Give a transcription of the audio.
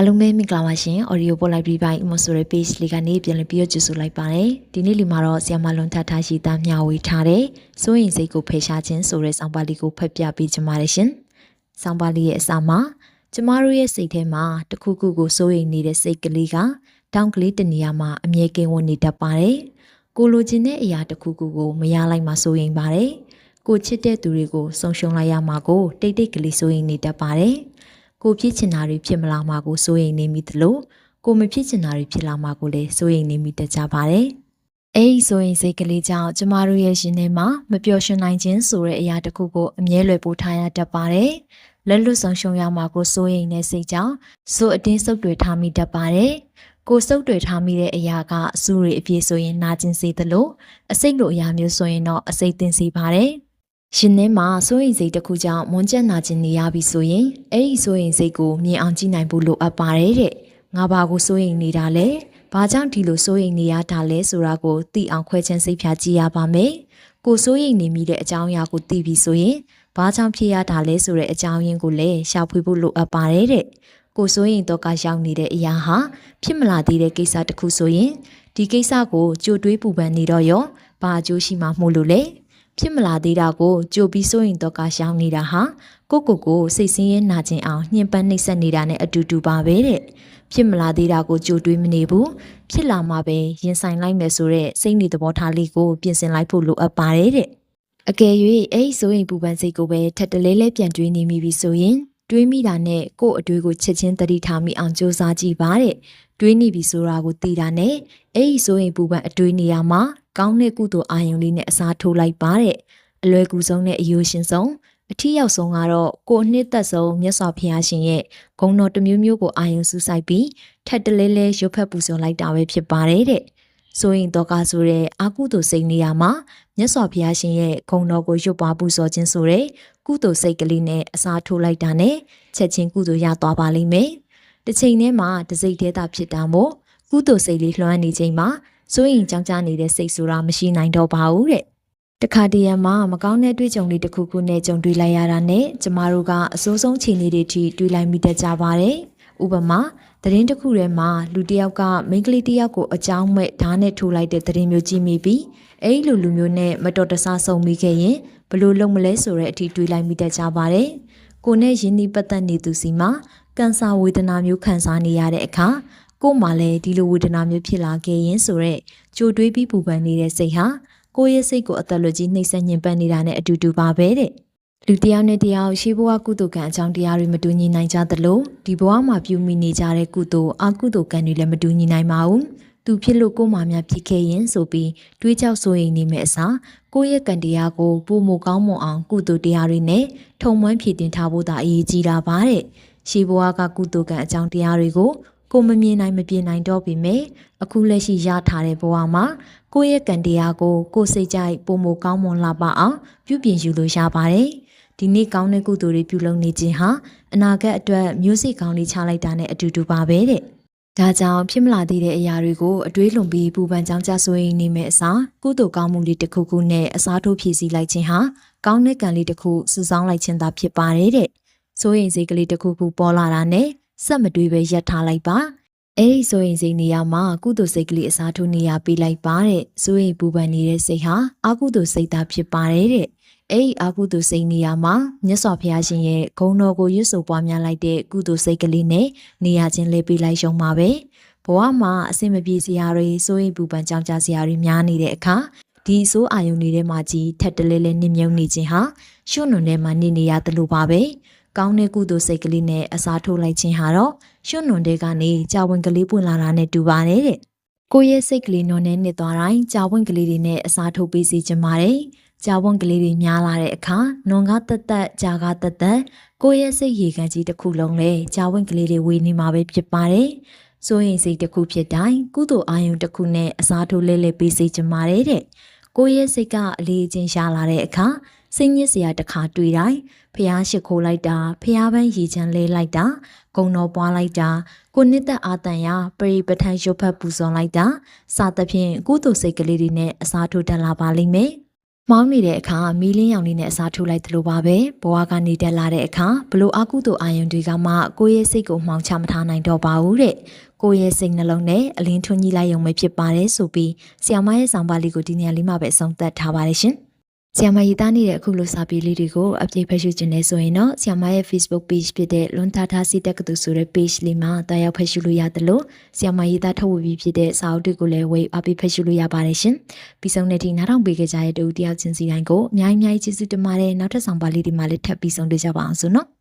အလုံးမဲမင်္ဂလာပါရှင် audio ပို့လိုက်ပြီးပိုင်းအမဆိုတဲ့ page လေးကနေပြန်လည်ပြီးတော့ကြိုဆိုလိုက်ပါတယ်ဒီနေ့လီမှာတော့ဆီယမလွန်ထထားရှိသားမျှဝေထားတဲ့စိုးရင်စိတ်ကိုဖယ်ရှားခြင်းဆိုတဲ့ဆောင်းပါးလေးကိုဖတ်ပြပေးကြပါရရှင်ဆောင်းပါးလေးရဲ့အစမှာကျမတို့ရဲ့စိတ်ထဲမှာတစ်ခုခုကိုစိုးရိမ်နေတဲ့စိတ်ကလေးကတောင်းကလေးတနေရာမှာအမြဲကင်းဝနေတတ်ပါတယ်ကိုလိုချင်တဲ့အရာတစ်ခုခုကိုမရလိုက်မှစိုးရိမ်ပါတယ်ကိုချစ်တဲ့သူတွေကိုဆုံးရှုံးလိုက်ရမှာကိုတိတ်တိတ်ကလေးစိုးရိမ်နေတတ်ပါတယ် ကိုဖြစ်ချင်တာတွေဖြစ်မလာမှာကိုစိုးရိမ်နေမိသလိုကိုမဖြစ်ချင်တာတွေဖြစ်လာမှာကိုလည်းစိုးရိမ်နေမိတတ်ကြပါတယ်အဲ့ဒီစိုးရိမ်စိတ်ကလေးကြောင့်ကျမတို့ရဲ့ရှင်ထဲမှာမပျော်ရွှင်နိုင်ခြင်းဆိုတဲ့အရာတစ်ခုကိုအမြဲလွယ်ပို့ထားရတတ်ပါတယ်လက်လွတ်ဆုံးရှုံးရမှာကိုစိုးရိမ်တဲ့စိတ်ကြောင့်စိုးအတင်းဆုပ်တွေထားမိတတ်ပါတယ်ကိုစုပ်တွေထားမိတဲ့အရာကအဆူတွေအပြည့်ဆိုရင်နာကျင်စေသလိုအစိတ်လိုအရာမျိုးဆိုရင်တော့အစိတ်တင်စေပါတယ်။ ရှင်ထဲမှာစိုးရိမ်စိတ်တစ်ခုကြောင့်မွန်းကျက်နာကျင်နေရပြီဆိုရင်အဲ့ဒီစိုးရိမ်စိတ်ကိုမြင်အောင်ကြည့်နိုင်ဖို့လိုအပ်ပါတယ်တဲ့။ငါဘာကိုစိုးရိမ်နေတာလဲ။ဘာကြောင့်ဒီလိုစိုးရိမ်နေရတာလဲဆိုတာကိုသိအောင်ခွဲခြမ်းစိတ်ဖြာကြည့်ရပါမယ်။ကိုစိုးရိမ်နေမိတဲ့အကြောင်းအရာကိုသိပြီဆိုရင်ဘာကြောင့်ဖြစ်ရတာလဲဆိုတဲ့အကြောင်းရင်းကိုလည်းရှာဖွေဖို့လိုအပ်ပါတယ်တဲ့။ကိုစိုးရင်တော့ကရောက်နေတဲ့အရာဟာဖြစ်မလာသေးတဲ့ကိစ္စတစ်ခုဆိုရင်ဒီကိစ္စကိုကြိုတွေးပူပန်နေတော့ရောဘာအကျိုးရှိမှမို့လို့လဲ ဖြစ်မလာသေးတာကိုကြိုပြီးစိုးရင်တော့ကရောက်နေတာဟာကိုကိုကိုစိတ်ဆင်းရဲနာကျင်အောင်ညှဉ်းပန်းနှိပ်စက်နေတာနဲ့အတူတူပါပဲတဲ့ဖြစ်မလာသေးတာကိုကြိုတွေးမနေဘူးဖြစ်လာမှပဲရင်ဆိုင်လိုက်မယ်ဆိုတဲ့စိတ်နေသဘောထားလေးကိုပြင်ဆင်လိုက်ဖို့လိုအပ်ပါတယ်တဲ့အကယ်၍အဲ့ဒီစိုးရင်ပူပန်စိတ်ကိုပဲထပ်တလဲလဲပြန်တွေးနေမိပြီဆိုရင် တွေးမိတာနဲ့ကို့အတွေးကိုချက်ချင်းတတိထားမိအောင်စူးစမ်းကြည့်ပါတဲ့တွေးနေပြီဆိုတာကိုသိတာနဲ့အဲ့ဒီဆိုရင်ပူပန်အတွေးနေရမှာကောင်းတဲ့ကုသိုလ်အာယုံလေးနဲ့အစားထိုးလိုက်ပါတဲ့အလွယ်ကူဆုံးနဲ့အယိုးရှင်ဆုံးအထီးရောက်ဆုံးကတော့ကိုအနှစ်သက်ဆုံးမြတ်စွာဘုရားရှင်ရဲ့ဂုဏ်တော်တစ်မျိုးမျိုးကိုအာယုံစူးစိုက်ပြီးထက်တလဲလဲရုပ်ဖက်ပူဇော်လိုက်တာပဲဖြစ်ပါတယ်တဲ့ ဆိုရင်တော့ကဆိုတဲ့အာကုသိုလ်စိတ်နေရာမှာမြတ်စွာဘုရားရှင်ရဲ့ဂုဏ်တော်ကိုရွတ်ပွားပူဇော်ခြင်းဆိုတဲ့ကုသိုလ်စိတ်ကလေးနဲ့အစားထိုးလိုက်တာနဲ့ချက်ချင်းကုသိုလ်ရသွားပါလိမ့်မယ်။တစ်ချိန်တည်းမှာတစိတ်သေးတာဖြစ်တာမို့ကုသိုလ်စိတ်လေးလွှမ်းနေချိန်မှာစိုးရင်ကြောင်းကြနေတဲ့စိတ်ဆိုတာမရှိနိုင်တော့ပါဘူးတဲ့။တခါတရံမှာမကောင်းတဲ့တွေ့ကြုံလေးတစ်ခုခုနဲ့ကြုံတွေ့လိုက်ရတာနဲ့ကျမတို့ကအစိုးဆုံးခြေနေတွေထိတွေ့လိုက်မိတတ်ကြပါတယ်။ ဥပမာသတင်းတစ်ခုထဲမှာလူတစ်ယောက်ကမိန်းကလေးတစ်ယောက်ကိုအကြောင်းမဲ့ဓာတ်နဲ့ထိုးလိုက်တဲ့သတင်းမျိုးကြည့်မိပြီးအဲ့လိုလူမျိုးနဲ့မတော်တဆဆုံမိခဲ့ရင်ဘလို့လုံးမလဲဆိုတဲ့အထိတွေးလိုက်မိတတ်ကြပါတယ်။ကိုနဲ့ရင်းနှီးပတ်သက်နေသူစီမှာကင်ဆာဝေဒနာမျိုးခံစားနေရတဲ့အခါကို့မှာလည်းဒီလိုဝေဒနာမျိုးဖြစ်လာခဲ့ရင်ဆိုတော့ကြိုတွေးပြီးပူပန်နေတဲ့စိတ်ဟာကိုယ့်ရဲ့စိတ်ကိုအသက်လွတ်ကြီးနှိမ့်ဆက်ညင်ပန်းနေတာနဲ့အတူတူပါပဲတဲ့။ လူတစ်ယောက်နဲ့တစ်ယောက်ရှိဘဝကုသိုလ်ကံအကြောင်းတရားတွေမတူညီနိုင်ကြသလိုဒီဘဝမှာပြုမိနေကြတဲ့ကုသိုလ်အကုသိုလ်ကံတွေလည်းမတူညီနိုင်ပါဘူး။သူဖြစ်လို့ကိုယ်မှများဖြစ်ခဲ့ရင်ဆိုပြီးတွေးကြောက်ဆိုရင်နေမယ့်အစားကိုယ့်ရဲ့ကံတရားကိုပုံမကောင်းမွန်အောင်ကုသိုလ်တရားတွေနဲ့ထုံမွမ်းဖြည့်တင်ထားဖို့သာအရေးကြီးတာပါတဲ့။ရှိဘဝကကုသိုလ်ကံအကြောင်းတရားတွေကိုကိုမမြင်နိုင်မပြနိုင်တော့ပြီမဲ့အခုလက်ရှိရထားတဲ့ဘဝမှာကိုယ့်ရဲ့ကံတရားကိုကိုယ်စိတ်ကြိုက်ပုံမကောင်းမွန်လာပါအောင်ပြုပြင်ယူလို့ရပါတယ်။ ဒီနေ့ကောင်းတဲ့ကုသိုလ်တွေပြုလုပ်နေခြင်းဟာအနာဂတ်အတွက်မျိုးစိတ်ကောင်းလေးချလိုက်တာနဲ့အတူတူပါပဲတဲ့။ဒါကြောင့်ဖြစ်မလာသေးတဲ့အရာတွေကိုအတွေးလွန်ပြီးပူပန်ကြောင်းကြဆွေးနေမယ့်အစားကုသိုလ်ကောင်းမှုလေးတစ်ခုခုနဲ့အစားထိုးဖြည့်ဆည်းလိုက်ခြင်းဟာကောင်းတဲ့ကံလေးတစ်ခုစုဆောင်းလိုက်ခြင်းသာဖြစ်ပါတယ်တဲ့။စိုးရင်စိတ်ကလေးတစ်ခုခုပေါ်လာတာနဲ့စက်မတွေးပဲရပ်ထားလိုက်ပါ။အဲ့ဒီစိုးရင်စိတ်နေရာမှာကုသိုလ်စိတ်ကလေးအစားထိုးနေရပေးလိုက်ပါတဲ့။စိုးရင်ပူပန်နေတဲ့စိတ်ဟာအကုသိုလ်စိတ်သာဖြစ်ပါတယ်တဲ့။ အဲ့ဒီအကုသိုလ်စိတ်နေရာမှာမြတ်စွာဘုရားရှင်ရဲ့ဂုဏ်တော်ကိုရွတ်ဆိုပွားများလိုက်တဲ့ကုသိုလ်စိတ်ကလေးနဲ့နေရာချင်းလေးပေးလိုက်ရုံပါပဲဘဝမှာအဆင်မပြေစရာတွေစိုးရိမ်ပူပန်ကြောင်းကြစရာတွေများနေတဲ့အခါဒီအစိုးအာယုန်တွေထဲမှာကြီးထက်တလဲလဲနစ်မြုံနေခြင်းဟာရှုံ့နွန်ထဲမှာနေနေရတယ်လို့ပါပဲကောင်းတဲ့ကုသိုလ်စိတ်ကလေးနဲ့အစားထိုးလိုက်ခြင်းဟာတော့ရှုံ့နွန်တဲ့ကနေကြာဝင်ကလေးပွင့်လာတာနဲ့တူပါတယ်တဲ့ကိုယ့်ရဲ့စိတ်ကလေးနွန်နဲ့နှစ်သွားတိုင်းကြာဝင်ကလေးတွေနဲ့အစားထိုးပေးစီခြင်းပါတယ် ကြာဝန့်ကလေးတွေများလာတဲ့အခါနွန်ကတက်တက်ကြာကတက်တက်ကိုယ့်ရဲ့စိတ်ရည်ခံကြီးတစ်ခုလုံးလဲကြာဝန့်ကလေးတွေဝေနေမှာပဲဖြစ်ပါတယ်။စိုးရင်စိတ်တစ်ခုဖြစ်တိုင်းကုသိုလ်အာယုံတစ်ခုနဲ့အစားထိုးလဲလဲပေးစေချင်ပါတယ်တဲ့။ကိုယ့်ရဲ့စိတ်ကအလေးအကျဉ်ရှားလာတဲ့အခါစိတ်ညစ်စရာတစ်ခါတွေ့တိုင်းဖះရှိခိုးလိုက်တာဖះပန်းရည်ချမ်းလဲလိုက်တာဂုံတော်ပွားလိုက်တာကိုနှစ်သက်အာတန်ရပရိပထန်ရုပ်ဖက်ပူဇော်လိုက်တာစသဖြင့်ကုသိုလ်စိတ်ကလေးတွေနဲ့အစားထိုးတက်လာပါလိမ့်မယ်။ မောင်းနေတဲ့အခါမီးလင်းရောင်လေးနဲ့အစားထိုးလိုက်သလိုပါပဲဘဝကနေတက်လာတဲ့အခါဘလို့အကုသို့အာယုံတွေကမှကိုယ့်ရဲ့စိတ်ကိုမှောင်ချမထားနိုင်တော့ပါဘူးတဲ့ကိုယ့်ရဲ့စိတ်နှလုံးနဲ့အလင်းထွန်းကြီးလိုက်ရုံပဲဖြစ်ပါတယ်ဆိုပြီးဆီယမရဲ့ဆောင်ပါလေးကိုဒီနေရာလေးမှာပဲအဆုံးသတ်ထားပါတယ်ရှင် ဆီယမရေးသားနေတဲ့အခုလိုစာပေလေးတွေကိုအပြည့်ဖတ်ရှုခြင်းနဲ့ဆိုရင်တော့ဆီယမရဲ့ Facebook page ဖြစ်တဲ့လွန်တာတာစီတက်ကတူဆိုတဲ့ page လေးမှာတာရောက်ဖတ်ရှုလို့ရတယ်လို့ဆီယမရေးသားထုတ်ဝေပြီးဖြစ်တဲ့စာအုပ်တွေကိုလည်းဝေအပြည့်ဖတ်ရှုလို့ရပါတယ်ရှင်ပြီးဆုံးတဲ့ဒီနားထောင်ပေးခဲ့ကြတဲ့တူတယောက်ချင်းစီတိုင်းကိုအများကြီးအများကြီးကျေးဇူးတင်ပါတယ်နောက်ထပ်ဆောင်ပါလေးဒီမှာလည်းထပ်ပြီးဆုံးတွေ့ကြပါအောင်စို့နော်